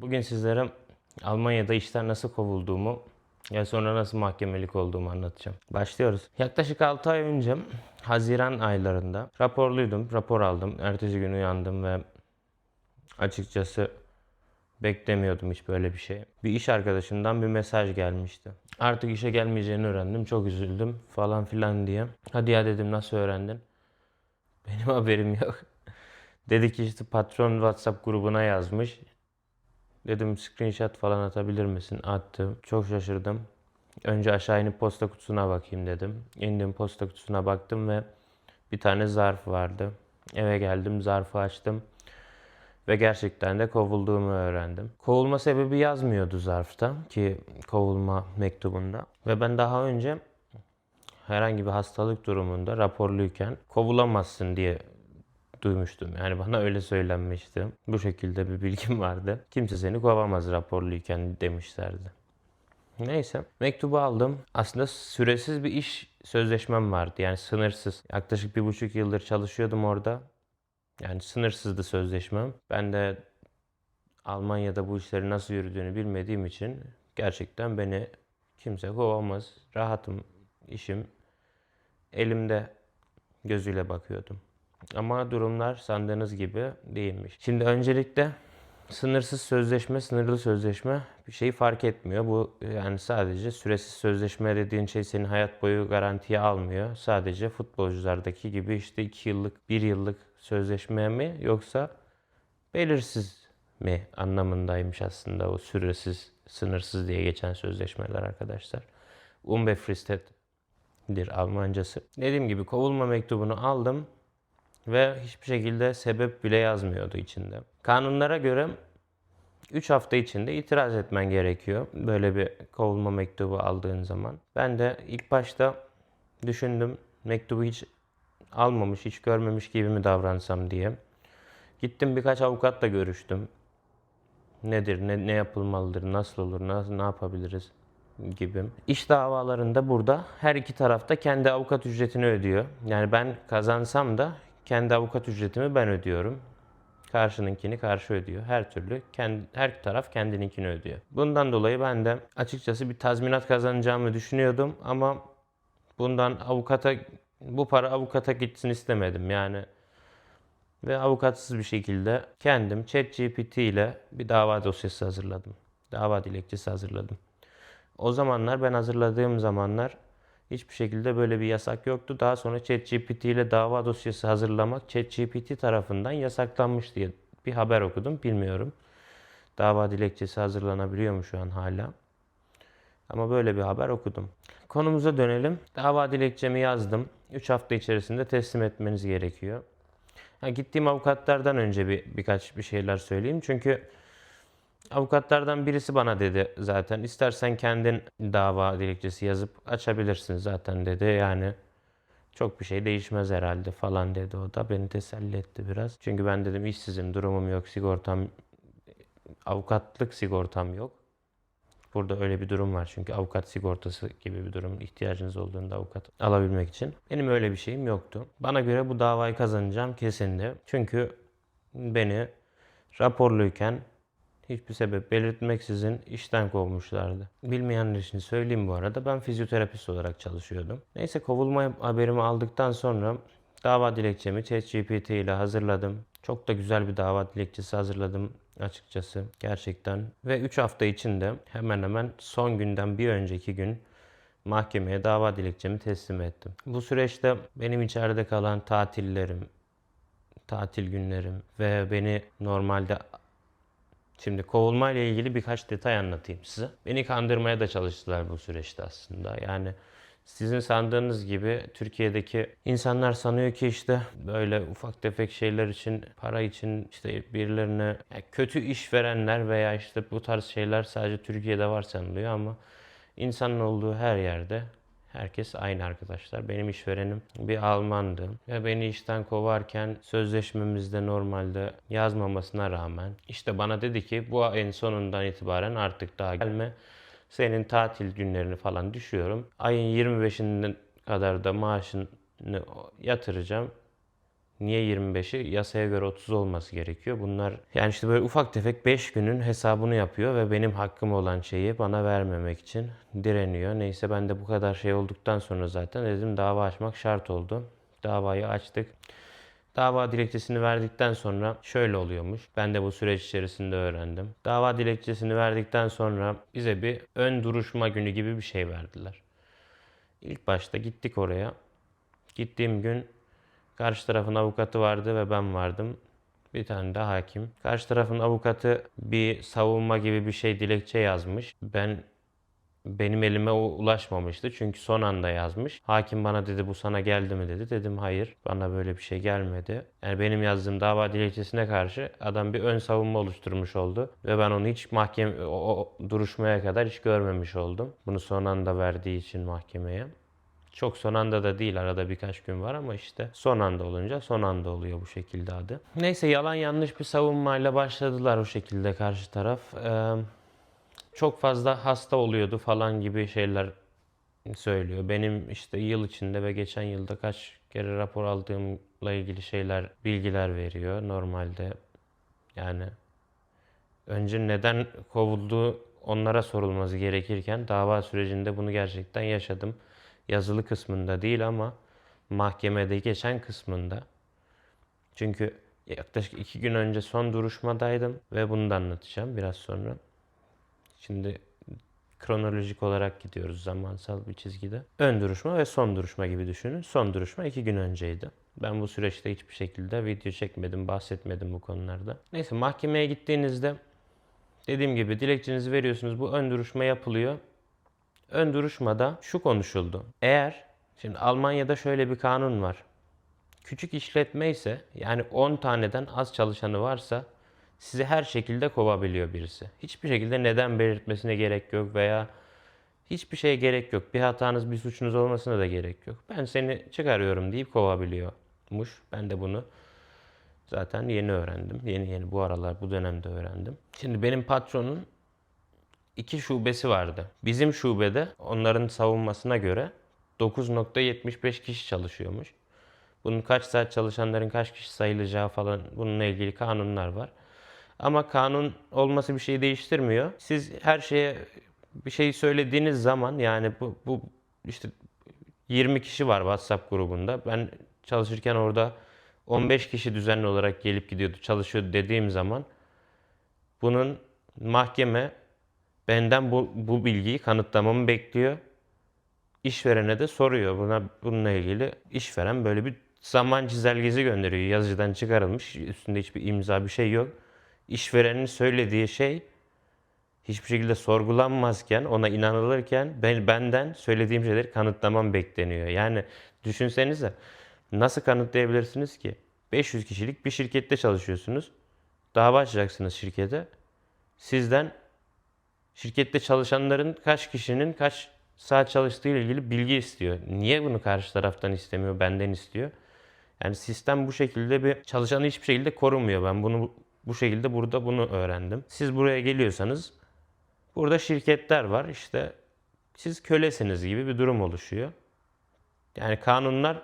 Bugün sizlere Almanya'da işten nasıl kovulduğumu ve sonra nasıl mahkemelik olduğumu anlatacağım. Başlıyoruz. Yaklaşık 6 ay önce Haziran aylarında raporluydum. Rapor aldım. Ertesi gün uyandım ve açıkçası beklemiyordum hiç böyle bir şey. Bir iş arkadaşımdan bir mesaj gelmişti. Artık işe gelmeyeceğini öğrendim. Çok üzüldüm falan filan diye. Hadi ya dedim nasıl öğrendin? Benim haberim yok. Dedi ki işte patron WhatsApp grubuna yazmış. Dedim screenshot falan atabilir misin? Attım. Çok şaşırdım. Önce aşağı inip posta kutusuna bakayım dedim. İndim posta kutusuna baktım ve bir tane zarf vardı. Eve geldim zarfı açtım. Ve gerçekten de kovulduğumu öğrendim. Kovulma sebebi yazmıyordu zarfta ki kovulma mektubunda. Ve ben daha önce herhangi bir hastalık durumunda raporluyken kovulamazsın diye duymuştum. Yani bana öyle söylenmişti. Bu şekilde bir bilgim vardı. Kimse seni kovamaz raporluyken demişlerdi. Neyse mektubu aldım. Aslında süresiz bir iş sözleşmem vardı. Yani sınırsız. Yaklaşık bir buçuk yıldır çalışıyordum orada. Yani sınırsızdı sözleşmem. Ben de Almanya'da bu işlerin nasıl yürüdüğünü bilmediğim için gerçekten beni kimse kovamaz. Rahatım, işim elimde gözüyle bakıyordum. Ama durumlar sandığınız gibi değilmiş. Şimdi öncelikle sınırsız sözleşme, sınırlı sözleşme bir şeyi fark etmiyor. Bu yani sadece süresiz sözleşme dediğin şey senin hayat boyu garantiye almıyor. Sadece futbolculardaki gibi işte 2 yıllık, 1 yıllık sözleşme mi yoksa belirsiz mi anlamındaymış aslında o süresiz, sınırsız diye geçen sözleşmeler arkadaşlar. Unbefristed'dir Almancası. Dediğim gibi kovulma mektubunu aldım ve hiçbir şekilde sebep bile yazmıyordu içinde. Kanunlara göre 3 hafta içinde itiraz etmen gerekiyor böyle bir kovulma mektubu aldığın zaman. Ben de ilk başta düşündüm mektubu hiç almamış, hiç görmemiş gibi mi davransam diye. Gittim birkaç avukatla görüştüm. Nedir, ne, ne yapılmalıdır, nasıl olur, nasıl, ne yapabiliriz gibi. İş davalarında burada her iki tarafta kendi avukat ücretini ödüyor. Yani ben kazansam da kendi avukat ücretimi ben ödüyorum. Karşınınkini karşı ödüyor. Her türlü kendi, her taraf kendininkini ödüyor. Bundan dolayı ben de açıkçası bir tazminat kazanacağımı düşünüyordum ama bundan avukata bu para avukata gitsin istemedim yani. Ve avukatsız bir şekilde kendim ChatGPT ile bir dava dosyası hazırladım. Dava dilekçesi hazırladım. O zamanlar ben hazırladığım zamanlar hiçbir şekilde böyle bir yasak yoktu. Daha sonra ChatGPT ile dava dosyası hazırlamak ChatGPT tarafından yasaklanmış diye bir haber okudum. Bilmiyorum. Dava dilekçesi hazırlanabiliyor mu şu an hala? Ama böyle bir haber okudum. Konumuza dönelim. Dava dilekçemi yazdım. 3 hafta içerisinde teslim etmeniz gerekiyor. Ha, gittiğim avukatlardan önce bir birkaç bir şeyler söyleyeyim. Çünkü avukatlardan birisi bana dedi zaten istersen kendin dava dilekçesi yazıp açabilirsin zaten dedi. Yani çok bir şey değişmez herhalde falan dedi o da beni teselli etti biraz. Çünkü ben dedim işsizim, durumum yok, sigortam avukatlık sigortam yok. Burada öyle bir durum var çünkü avukat sigortası gibi bir durum ihtiyacınız olduğunda avukat alabilmek için. Benim öyle bir şeyim yoktu. Bana göre bu davayı kazanacağım kesindi. Çünkü beni raporluyken hiçbir sebep belirtmeksizin işten kovmuşlardı. Bilmeyenler için söyleyeyim bu arada ben fizyoterapist olarak çalışıyordum. Neyse kovulma haberimi aldıktan sonra dava dilekçemi ChatGPT ile hazırladım. Çok da güzel bir dava dilekçesi hazırladım açıkçası gerçekten. Ve 3 hafta içinde hemen hemen son günden bir önceki gün mahkemeye dava dilekçemi teslim ettim. Bu süreçte benim içeride kalan tatillerim, tatil günlerim ve beni normalde Şimdi kovulma ile ilgili birkaç detay anlatayım size. Beni kandırmaya da çalıştılar bu süreçte aslında. Yani sizin sandığınız gibi Türkiye'deki insanlar sanıyor ki işte böyle ufak tefek şeyler için, para için işte birilerine yani kötü iş verenler veya işte bu tarz şeyler sadece Türkiye'de var sanılıyor ama insanın olduğu her yerde Herkes aynı arkadaşlar. Benim işverenim bir Almandı ve beni işten kovarken sözleşmemizde normalde yazmamasına rağmen işte bana dedi ki bu ayın sonundan itibaren artık daha gelme. Senin tatil günlerini falan düşüyorum. Ayın 25'inden kadar da maaşını yatıracağım Niye 25'i? Yasaya göre 30 olması gerekiyor. Bunlar yani işte böyle ufak tefek 5 günün hesabını yapıyor ve benim hakkım olan şeyi bana vermemek için direniyor. Neyse ben de bu kadar şey olduktan sonra zaten dedim dava açmak şart oldu. Davayı açtık. Dava dilekçesini verdikten sonra şöyle oluyormuş. Ben de bu süreç içerisinde öğrendim. Dava dilekçesini verdikten sonra bize bir ön duruşma günü gibi bir şey verdiler. İlk başta gittik oraya. Gittiğim gün karşı tarafın avukatı vardı ve ben vardım. Bir tane de hakim. Karşı tarafın avukatı bir savunma gibi bir şey dilekçe yazmış. Ben benim elime ulaşmamıştı çünkü son anda yazmış. Hakim bana dedi bu sana geldi mi dedi. Dedim hayır bana böyle bir şey gelmedi. Yani benim yazdığım dava dilekçesine karşı adam bir ön savunma oluşturmuş oldu. Ve ben onu hiç mahkeme o, o duruşmaya kadar hiç görmemiş oldum. Bunu son anda verdiği için mahkemeye. Çok son anda da değil arada birkaç gün var ama işte son anda olunca son anda oluyor bu şekilde adı. Neyse yalan yanlış bir savunmayla başladılar o şekilde karşı taraf. Ee, çok fazla hasta oluyordu falan gibi şeyler söylüyor. Benim işte yıl içinde ve geçen yılda kaç kere rapor aldığımla ilgili şeyler, bilgiler veriyor. Normalde yani önce neden kovulduğu onlara sorulması gerekirken dava sürecinde bunu gerçekten yaşadım. Yazılı kısmında değil ama mahkemede geçen kısmında. Çünkü yaklaşık iki gün önce son duruşmadaydım ve bunu da anlatacağım biraz sonra. Şimdi kronolojik olarak gidiyoruz zamansal bir çizgide. Ön duruşma ve son duruşma gibi düşünün. Son duruşma iki gün önceydi. Ben bu süreçte hiçbir şekilde video çekmedim, bahsetmedim bu konularda. Neyse mahkemeye gittiğinizde dediğim gibi dilekçenizi veriyorsunuz. Bu ön duruşma yapılıyor. Ön duruşmada şu konuşuldu. Eğer şimdi Almanya'da şöyle bir kanun var. Küçük işletme ise yani 10 taneden az çalışanı varsa sizi her şekilde kovabiliyor birisi. Hiçbir şekilde neden belirtmesine gerek yok veya hiçbir şeye gerek yok. Bir hatanız, bir suçunuz olmasına da gerek yok. Ben seni çıkarıyorum deyip kovabiliyormuş. Ben de bunu zaten yeni öğrendim. Yeni yeni bu aralar bu dönemde öğrendim. Şimdi benim patronun iki şubesi vardı. Bizim şubede onların savunmasına göre 9.75 kişi çalışıyormuş. Bunun kaç saat çalışanların kaç kişi sayılacağı falan bununla ilgili kanunlar var. Ama kanun olması bir şey değiştirmiyor. Siz her şeye bir şey söylediğiniz zaman yani bu, bu işte 20 kişi var WhatsApp grubunda. Ben çalışırken orada 15 kişi düzenli olarak gelip gidiyordu, çalışıyordu dediğim zaman bunun mahkeme benden bu, bu bilgiyi kanıtlamamı bekliyor. İşverene de soruyor buna bununla ilgili. İşveren böyle bir zaman çizelgesi gönderiyor. Yazıcıdan çıkarılmış. Üstünde hiçbir imza bir şey yok. İşverenin söylediği şey hiçbir şekilde sorgulanmazken, ona inanılırken ben benden söylediğim şeyleri kanıtlamam bekleniyor. Yani düşünsenize nasıl kanıtlayabilirsiniz ki? 500 kişilik bir şirkette çalışıyorsunuz. Dava açacaksınız şirkete. Sizden şirkette çalışanların kaç kişinin kaç saat çalıştığı ile ilgili bilgi istiyor. Niye bunu karşı taraftan istemiyor, benden istiyor? Yani sistem bu şekilde bir çalışanı hiçbir şekilde korumuyor. Ben bunu bu şekilde burada bunu öğrendim. Siz buraya geliyorsanız burada şirketler var. İşte siz kölesiniz gibi bir durum oluşuyor. Yani kanunlar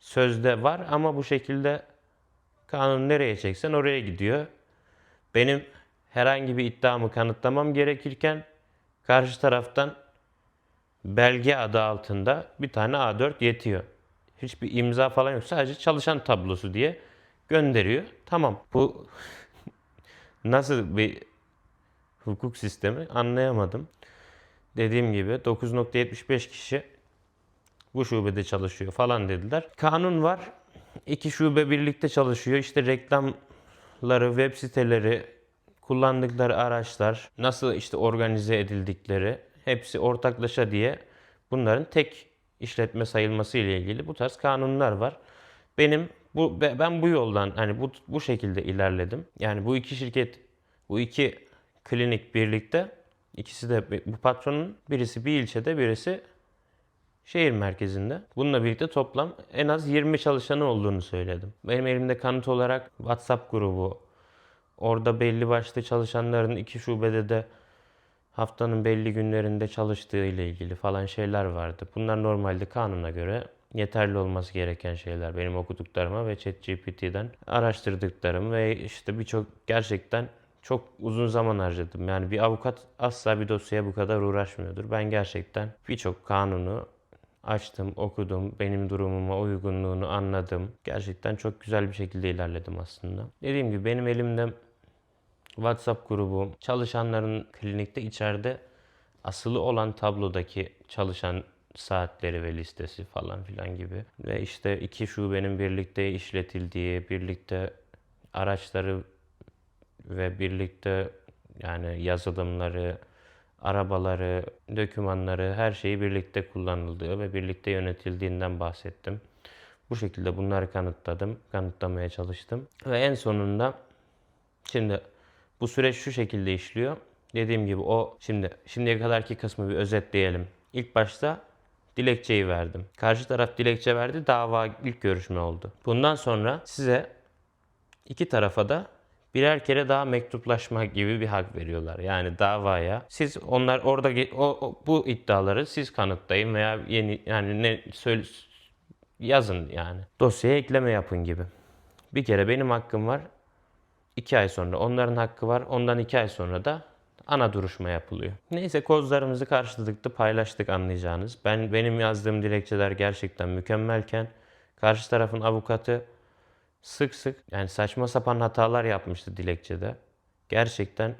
sözde var ama bu şekilde kanun nereye çeksen oraya gidiyor. Benim herhangi bir iddiamı kanıtlamam gerekirken karşı taraftan belge adı altında bir tane A4 yetiyor. Hiçbir imza falan yok. Sadece çalışan tablosu diye gönderiyor. Tamam. Bu nasıl bir hukuk sistemi anlayamadım. Dediğim gibi 9.75 kişi bu şubede çalışıyor falan dediler. Kanun var. İki şube birlikte çalışıyor. İşte reklamları, web siteleri, kullandıkları araçlar, nasıl işte organize edildikleri hepsi ortaklaşa diye bunların tek işletme sayılması ile ilgili bu tarz kanunlar var. Benim bu ben bu yoldan hani bu bu şekilde ilerledim. Yani bu iki şirket, bu iki klinik birlikte ikisi de bu patronun birisi bir ilçede, birisi şehir merkezinde. Bununla birlikte toplam en az 20 çalışanı olduğunu söyledim. Benim elimde kanıt olarak WhatsApp grubu, orada belli başlı çalışanların iki şubede de haftanın belli günlerinde çalıştığı ile ilgili falan şeyler vardı. Bunlar normalde kanuna göre yeterli olması gereken şeyler benim okuduklarıma ve ChatGPT'den araştırdıklarım ve işte birçok gerçekten çok uzun zaman harcadım. Yani bir avukat asla bir dosyaya bu kadar uğraşmıyordur. Ben gerçekten birçok kanunu açtım, okudum, benim durumuma uygunluğunu anladım. Gerçekten çok güzel bir şekilde ilerledim aslında. Dediğim gibi benim elimde WhatsApp grubu, çalışanların klinikte içeride asılı olan tablodaki çalışan saatleri ve listesi falan filan gibi. Ve işte iki şubenin birlikte işletildiği, birlikte araçları ve birlikte yani yazılımları, arabaları, dokümanları, her şeyi birlikte kullanıldığı ve birlikte yönetildiğinden bahsettim. Bu şekilde bunları kanıtladım, kanıtlamaya çalıştım. Ve en sonunda şimdi bu süreç şu şekilde işliyor. Dediğim gibi o şimdi şimdiye kadarki kısmı bir özetleyelim. İlk başta dilekçeyi verdim. Karşı taraf dilekçe verdi, dava ilk görüşme oldu. Bundan sonra size iki tarafa da birer kere daha mektuplaşma gibi bir hak veriyorlar. Yani davaya siz onlar orada o, o- bu iddiaları siz kanıtlayın veya yeni yani ne söyle yazın yani. Dosyaya ekleme yapın gibi. Bir kere benim hakkım var. İki ay sonra onların hakkı var. Ondan iki ay sonra da ana duruşma yapılıyor. Neyse kozlarımızı karşılıklı paylaştık anlayacağınız. Ben benim yazdığım dilekçeler gerçekten mükemmelken karşı tarafın avukatı sık sık yani saçma sapan hatalar yapmıştı dilekçede. Gerçekten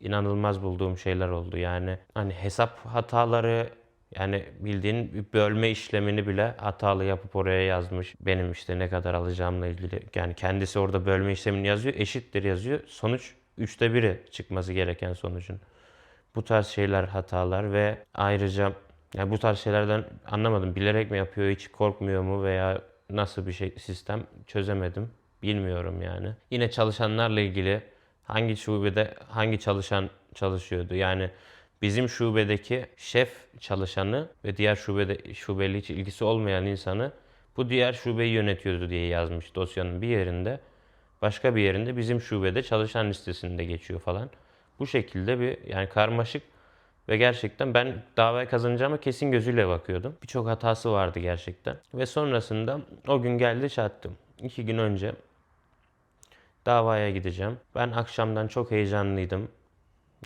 inanılmaz bulduğum şeyler oldu. Yani hani hesap hataları yani bildiğin bölme işlemini bile hatalı yapıp oraya yazmış. Benim işte ne kadar alacağımla ilgili. Yani kendisi orada bölme işlemini yazıyor. Eşittir yazıyor. Sonuç üçte biri çıkması gereken sonucun. Bu tarz şeyler hatalar ve ayrıca yani bu tarz şeylerden anlamadım. Bilerek mi yapıyor, hiç korkmuyor mu veya nasıl bir şey sistem çözemedim. Bilmiyorum yani. Yine çalışanlarla ilgili hangi şubede hangi çalışan çalışıyordu? Yani bizim şubedeki şef çalışanı ve diğer şubede şubeli hiç ilgisi olmayan insanı bu diğer şubeyi yönetiyordu diye yazmış dosyanın bir yerinde. Başka bir yerinde bizim şubede çalışan listesinde geçiyor falan. Bu şekilde bir yani karmaşık ve gerçekten ben davayı kazanacağıma kesin gözüyle bakıyordum. Birçok hatası vardı gerçekten. Ve sonrasında o gün geldi çattım. İki gün önce davaya gideceğim. Ben akşamdan çok heyecanlıydım.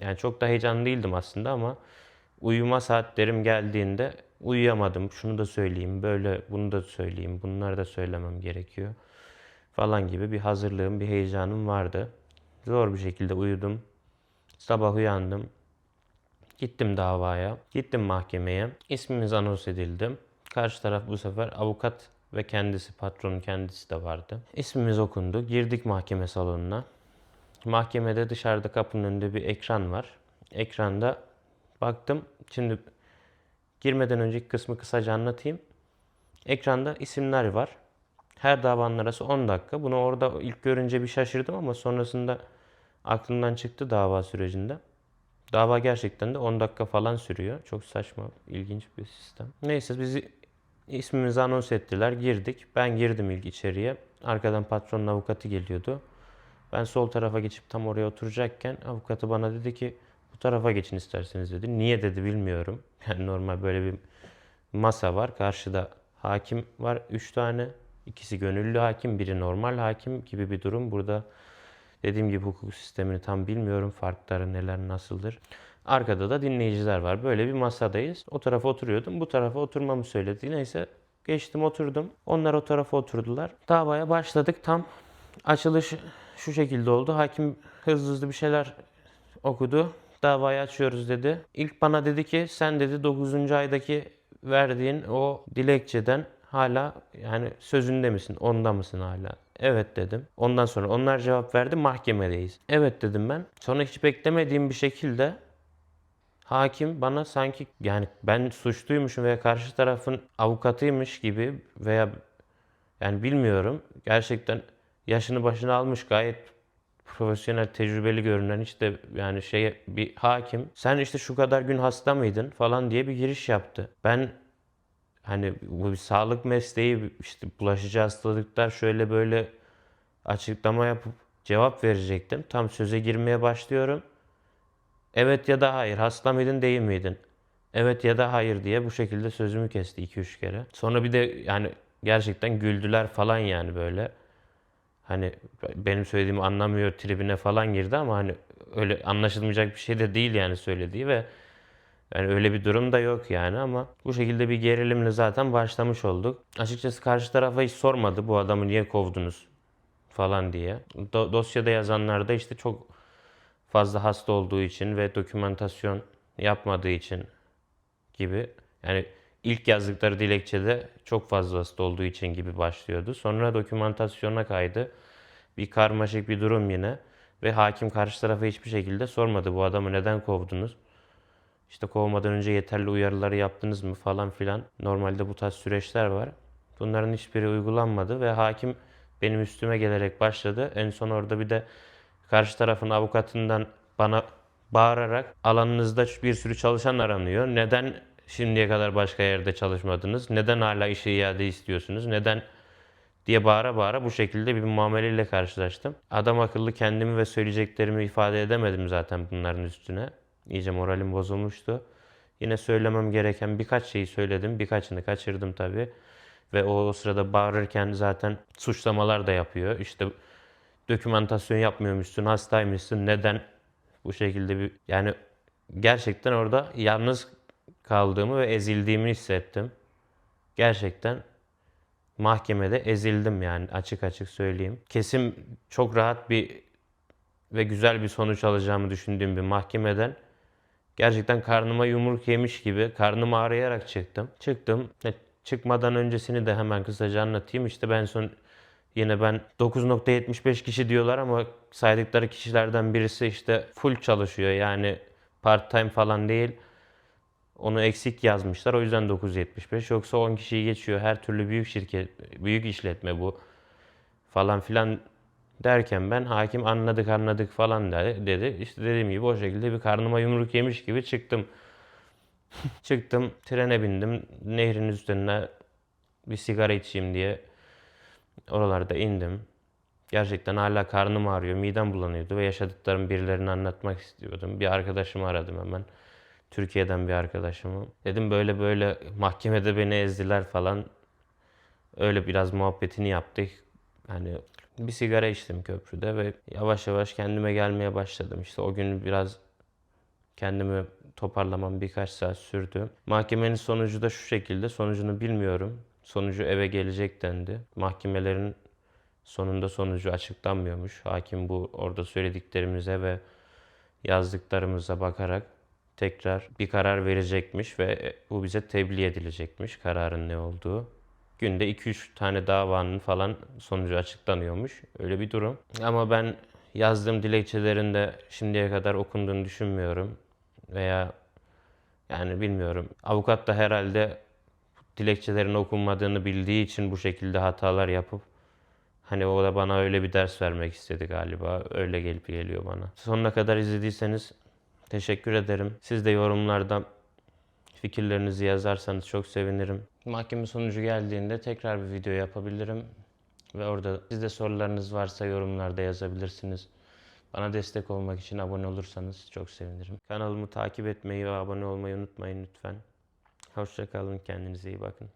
Yani çok da heyecanlı değildim aslında ama uyuma saatlerim geldiğinde uyuyamadım. Şunu da söyleyeyim, böyle bunu da söyleyeyim, bunları da söylemem gerekiyor falan gibi bir hazırlığım, bir heyecanım vardı. Zor bir şekilde uyudum. Sabah uyandım. Gittim davaya. Gittim mahkemeye. İsmimiz anons edildi. Karşı taraf bu sefer avukat ve kendisi, patronun kendisi de vardı. İsmimiz okundu. Girdik mahkeme salonuna. Mahkemede dışarıda kapının önünde bir ekran var. Ekranda baktım. Şimdi girmeden önceki kısmı kısaca anlatayım. Ekranda isimler var. Her davanın arası 10 dakika. Bunu orada ilk görünce bir şaşırdım ama sonrasında aklımdan çıktı dava sürecinde. Dava gerçekten de 10 dakika falan sürüyor. Çok saçma, ilginç bir sistem. Neyse bizi ismimizi anons ettiler. Girdik. Ben girdim ilk içeriye. Arkadan patronun avukatı geliyordu. Ben sol tarafa geçip tam oraya oturacakken avukatı bana dedi ki bu tarafa geçin isterseniz dedi. Niye dedi bilmiyorum. Yani normal böyle bir masa var. Karşıda hakim var 3 tane. İkisi gönüllü hakim, biri normal hakim gibi bir durum. Burada dediğim gibi hukuk sistemini tam bilmiyorum. Farkları neler, nasıldır. Arkada da dinleyiciler var. Böyle bir masadayız. O tarafa oturuyordum. Bu tarafa oturmamı söyledi. Neyse geçtim oturdum. Onlar o tarafa oturdular. Davaya başladık. Tam açılış şu şekilde oldu. Hakim hızlı hızlı bir şeyler okudu. Davayı açıyoruz dedi. İlk bana dedi ki sen dedi 9. aydaki verdiğin o dilekçeden hala yani sözünde misin? Onda mısın hala? Evet dedim. Ondan sonra onlar cevap verdi. Mahkemedeyiz. Evet dedim ben. Sonra hiç beklemediğim bir şekilde hakim bana sanki yani ben suçluymuşum veya karşı tarafın avukatıymış gibi veya yani bilmiyorum. Gerçekten yaşını başına almış gayet profesyonel, tecrübeli görünen işte yani şey bir hakim. Sen işte şu kadar gün hasta mıydın falan diye bir giriş yaptı. Ben hani bu bir sağlık mesleği işte bulaşıcı hastalıklar şöyle böyle açıklama yapıp cevap verecektim. Tam söze girmeye başlıyorum. Evet ya da hayır hasta mıydın değil miydin? Evet ya da hayır diye bu şekilde sözümü kesti 2-3 kere. Sonra bir de yani gerçekten güldüler falan yani böyle. Hani benim söylediğimi anlamıyor tribine falan girdi ama hani öyle anlaşılmayacak bir şey de değil yani söylediği ve yani öyle bir durum da yok yani ama bu şekilde bir gerilimle zaten başlamış olduk. Açıkçası karşı tarafa hiç sormadı bu adamı niye kovdunuz falan diye. Do- dosyada yazanlar da işte çok fazla hasta olduğu için ve dokümantasyon yapmadığı için gibi. Yani ilk yazdıkları dilekçede çok fazla hasta olduğu için gibi başlıyordu. Sonra dokümantasyona kaydı. Bir karmaşık bir durum yine. Ve hakim karşı tarafa hiçbir şekilde sormadı bu adamı neden kovdunuz? İşte kovmadan önce yeterli uyarıları yaptınız mı falan filan. Normalde bu tarz süreçler var. Bunların hiçbiri uygulanmadı ve hakim benim üstüme gelerek başladı. En son orada bir de karşı tarafın avukatından bana bağırarak alanınızda bir sürü çalışan aranıyor. Neden şimdiye kadar başka yerde çalışmadınız? Neden hala işe iade istiyorsunuz? Neden diye bağıra bağıra bu şekilde bir muameleyle karşılaştım. Adam akıllı kendimi ve söyleyeceklerimi ifade edemedim zaten bunların üstüne. İyice moralim bozulmuştu. Yine söylemem gereken birkaç şeyi söyledim. Birkaçını kaçırdım tabii. Ve o, o sırada bağırırken zaten suçlamalar da yapıyor. İşte dokümantasyon yapmıyormuşsun, hastaymışsın, neden bu şekilde bir... Yani gerçekten orada yalnız kaldığımı ve ezildiğimi hissettim. Gerçekten mahkemede ezildim yani açık açık söyleyeyim. Kesim çok rahat bir ve güzel bir sonuç alacağımı düşündüğüm bir mahkemeden gerçekten karnıma yumruk yemiş gibi karnım ağrıyarak çıktım. Çıktım. E, Çıkmadan öncesini de hemen kısaca anlatayım. İşte ben son yine ben 9.75 kişi diyorlar ama saydıkları kişilerden birisi işte full çalışıyor. Yani part time falan değil. Onu eksik yazmışlar. O yüzden 975. Yoksa 10 kişiyi geçiyor. Her türlü büyük şirket, büyük işletme bu falan filan derken ben hakim anladık anladık falan dedi. İşte dediğim gibi o şekilde bir karnıma yumruk yemiş gibi çıktım. Çıktım, trene bindim. Nehrin üstüne bir sigara içeyim diye oralarda indim. Gerçekten hala karnım ağrıyor, midem bulanıyordu ve yaşadıklarımı birilerine anlatmak istiyordum. Bir arkadaşımı aradım hemen. Türkiye'den bir arkadaşımı. Dedim böyle böyle mahkemede beni ezdiler falan. Öyle biraz muhabbetini yaptık. Hani bir sigara içtim köprüde ve yavaş yavaş kendime gelmeye başladım. İşte o gün biraz kendimi toparlamam birkaç saat sürdü. Mahkemenin sonucu da şu şekilde. Sonucunu bilmiyorum. Sonucu eve gelecek dendi. Mahkemelerin sonunda sonucu açıklanmıyormuş. Hakim bu orada söylediklerimize ve yazdıklarımıza bakarak tekrar bir karar verecekmiş ve bu bize tebliğ edilecekmiş kararın ne olduğu. Günde 2-3 tane davanın falan sonucu açıklanıyormuş. Öyle bir durum. Ama ben yazdığım dilekçelerin de şimdiye kadar okunduğunu düşünmüyorum. Veya yani bilmiyorum. Avukat da herhalde dilekçelerin okunmadığını bildiği için bu şekilde hatalar yapıp Hani o da bana öyle bir ders vermek istedi galiba. Öyle gelip geliyor bana. Sonuna kadar izlediyseniz teşekkür ederim. Siz de yorumlarda fikirlerinizi yazarsanız çok sevinirim. Mahkeme sonucu geldiğinde tekrar bir video yapabilirim. Ve orada sizde sorularınız varsa yorumlarda yazabilirsiniz. Bana destek olmak için abone olursanız çok sevinirim. Kanalımı takip etmeyi ve abone olmayı unutmayın lütfen. Hoşçakalın, kendinize iyi bakın.